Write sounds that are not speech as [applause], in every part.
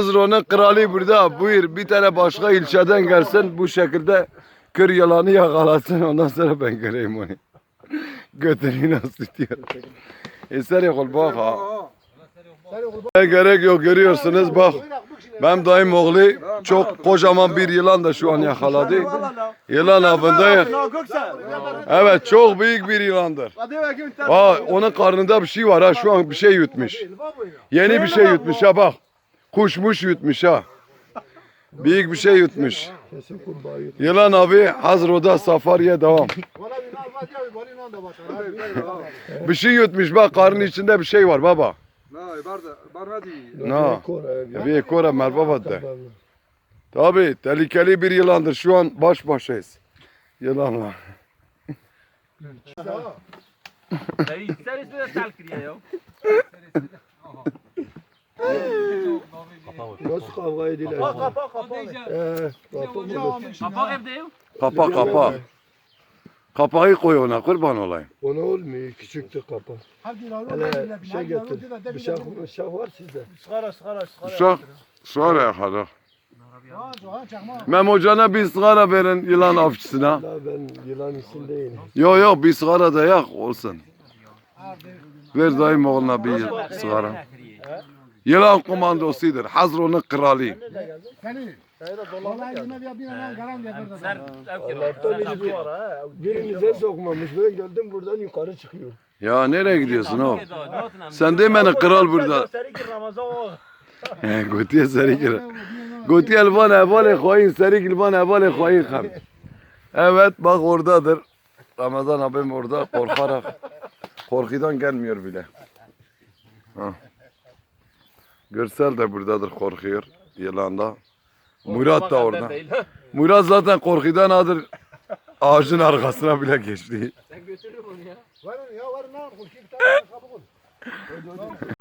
Hazıronun kralı burada. Buyur bir tane başka ilçeden gelsin bu şekilde kır yalanı yakalasın ondan sonra ben göreyim onu. [laughs] Götünü nasıl tutuyor. Eser yok bak ha. Ne gerek yok görüyorsunuz bak. Benim dayım oğlu çok kocaman bir yılan da şu an yakaladı. Yılan avındayız. Evet çok büyük bir yılandır. Aa, onun karnında bir şey var ha şu an bir şey yutmuş. Yeni bir şey yutmuş ha bak. Kuşmuş yutmuş ha. Büyük bir şey yutmuş. Yılan abi hazır oda safariye devam. Bir şey yutmuş bak karnın içinde bir şey var baba. No. Bir ekora merhaba de. Tabi tehlikeli bir yılandır. Şu an baş başayız. Yılanla. Sen ismi de tel kiriyor ya. [laughs] Nasıl kavga ediler? Kapa kapa. Ee, kapa Kapak evde yok. Kapa kapa. Kapağı koy ona kurban olayım. Ona olmuyor. Küçüktü kapa. Hele bir şey getir. Bıçak, bıçak var sizde. Uşak sigara yakala. Mem hocana bir sigara verin yılan avcısına. Ben yılan için değilim. Yok yok bir sigara da yak olsun. Ver dayım oğluna bir sigara. Yılan komandosidir. Hazronun kralı. Birinize sokmamış. Ben geldim buradan yukarı çıkıyor. Ya nereye gidiyorsun oğlum? Sen de beni kral burada. Gotiye seri kira. Gotiye elvan evale koyun seri kilvan evale koyun ham. [laughs] Evet bak oradadır. Ramazan abim orada korkarak. Korkudan gelmiyor bile. Ha. Görsel de buradadır korkuyor yılanda. Murat da orada. Murat zaten korkudan adır ağacın arkasına bile geçti.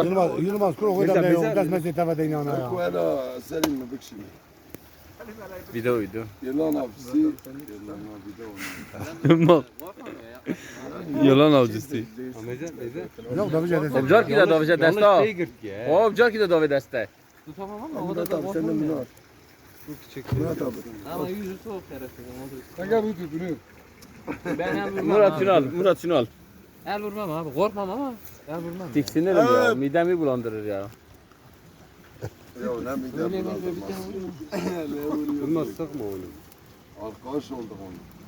Yılmaz, Yılmaz kuru koyda ne yok. Desmez eteme deyin ana ya. Kuela senin mi bıkşın? Video video. Yılan avcısı. Yılan Yılan avcısı. Yok da şey. Obcar ki de dovece desta. O obcar ki de dove desta. Murat abi sen de bunu al. Murat abi. Ama yüzü soğuk Sen gel bunu bunu. Ben hem vurmam. Murat şunu al. Murat şunu al. El vurmam abi. Korkmam ama. El vurmam. Tiksinirim ya. Midemi bulandırır ya. Ya ne midem bulandırmaz. Olmaz sıkma onu. Arkadaş olduk onu.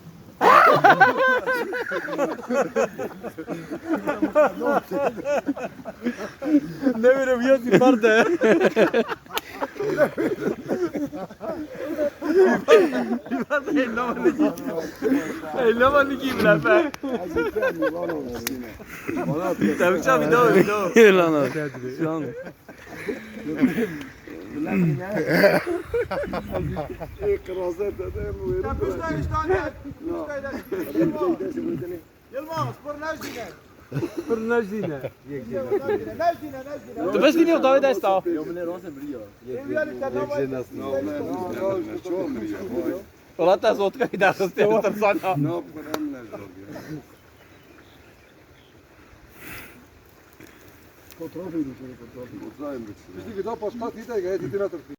Ne vereyim ya sipar de. Ellama ni kim la be. Tabii ki video video. Lan o. Şu an. Kraser dedem bu Tu veš video dove desta? Çok mu ya? Ola ta zotka i da se tam sana. Ne yapayım ne zor fotoğraf edin şöyle fotoğraf edin. Fotoğraf edin. Bizdeki daha başka değil de gayet idina tırtıyor.